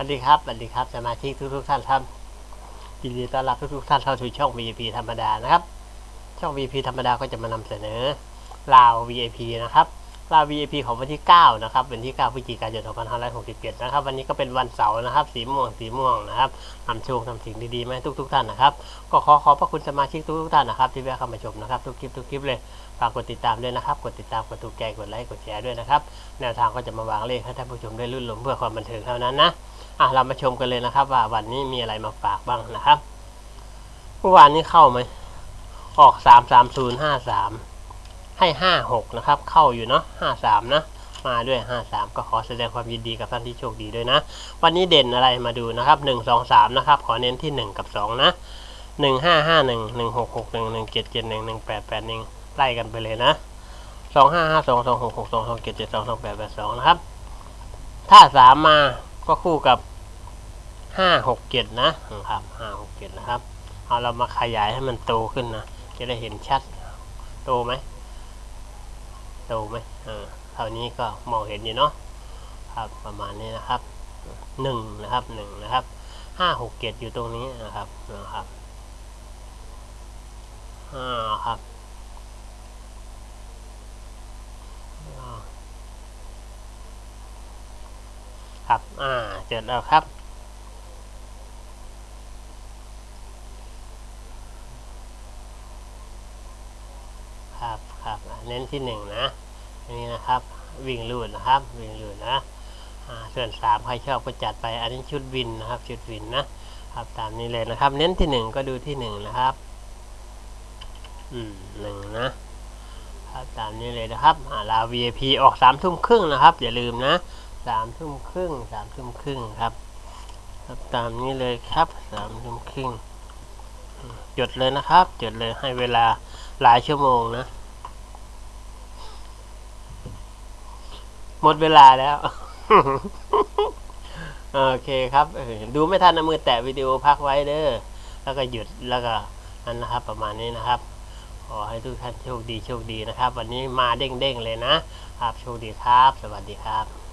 วัสดีครับสวัสดีครับสมาชิกทุกทุกๆท่านครับยินดีต้อนรับทุกทุกๆท่านเข้าสู่ช่อง VIP ธรรมดานะครับ ช่อง VIP ธรรมดาก็จะมานำเสนอลาว VIP นะครับลาว VIP ของวันที่ 9 นะครับวันที่ 9พฤศจิกายน2567 นะครับ วันนี้ก็เป็นวันเสาร์นะครับ สีม่วงสีม่วงนะครับนำโชคทำสิ่งดีๆมาให้ทุกท่านนะครับ ก็ขอขอบพระคุณสมาชิกทุกๆท่านนะครับ ที่แวะเข้ามาชมนะครับ ทุกคลิปทุกคลิปเลยฝากกดติดตามด้วยนะครับ กดติดตามกดถูกใจกดไลค์กดแชร์ด้วยนะครับ แนวทางก็จะมาวางเลขให้ท่านผู้ชมได้รุ่นหลงเพื่อความบันเทิงเท่านั้นนะ อะเรามาชมกันเลยนะครับ ว่าวันนี้มีอะไรมาฝากบ้างนะครับเมื่อวานนี้เข้าไหมออกสามสามศูนย์ห้าสามให้ห้าหกนะครับ เข้าอยู่เนาะห้าสามนะมาด้วยห้าสามก็ขอแสดงความยินดีกับท่านที่โชคดีด้วยนะ วันนี้เด่นอะไรมาดูนะครับหนึ่งสองสามนะครับ ขอเน้นที่หนึ่งกับสองนะหนึ่งห้าห้าหนึ่งหนึ่งหกหกหนึ่งหนึ่งเจ็ดเจ็ดหนึ่งหนึ่งแปดแปดหนึ่งไล่กันไปเลยนะสองห้าห้าสองสองหกหกสองสองเจ็ดเจ็ดสองสองแปดแปดสองนะครับ ถ้าสามมา ก็คู่กับห้าหกเจ็ดนะครับห้าหกเจ็ดนะครับ เอาเรามาขยายให้มันโตขึ้นนะ จะได้เห็นชัด โตไหม โตไหมเออเท่านี้ก็มองเห็นอยู่เนาะ ครับประมาณนี้นะครับหนึ่งนะครับหนึ่งนะครับห้าหกเจ็ดอยู่ตรงนี้นะครับนะครับห้าครับอ่า ครับอ่าเสร็จแล้วครับ ครับครับเน้นที่หนึ่งนะอันนี้นะครับวิ่งลูดนะครับวิ่งลูดนะอ่าส่วนสามใครชอบก็จัดไปอันนี้ชุดวินนะครับ ชุดวินนะครับตามนี้เลยนะครับ เน้นที่หนึ่งก็ดูที่หนึ่งนะครับ อืมหนึ่งนะครับตามนี้เลยนะครับอ่าลา VIP ออกสามทุ่มครึ่งนะครับ อย่าลืมนะ สามทุ่มครึ่งสามทุ่มครึ่งครับครับตามนี้เลยครับสามทุ่มครึ่งอืมจดเลยนะครับจดเลยให้เวลาหลายชั่วโมงนะ หมดเวลาแล้ว โอเคครับดูไม่ทันนะมือแตะวิดีโอพักไว้เด้อแล้วก็หยุดแล้วก็นั่นนะครับ ประมาณนี้นะครับขอให้ทุกท่านโชคดีโชคดีนะครับ วันนี้มาเด้งๆเลยนะครับโชคดีครับ สวัสดีครับ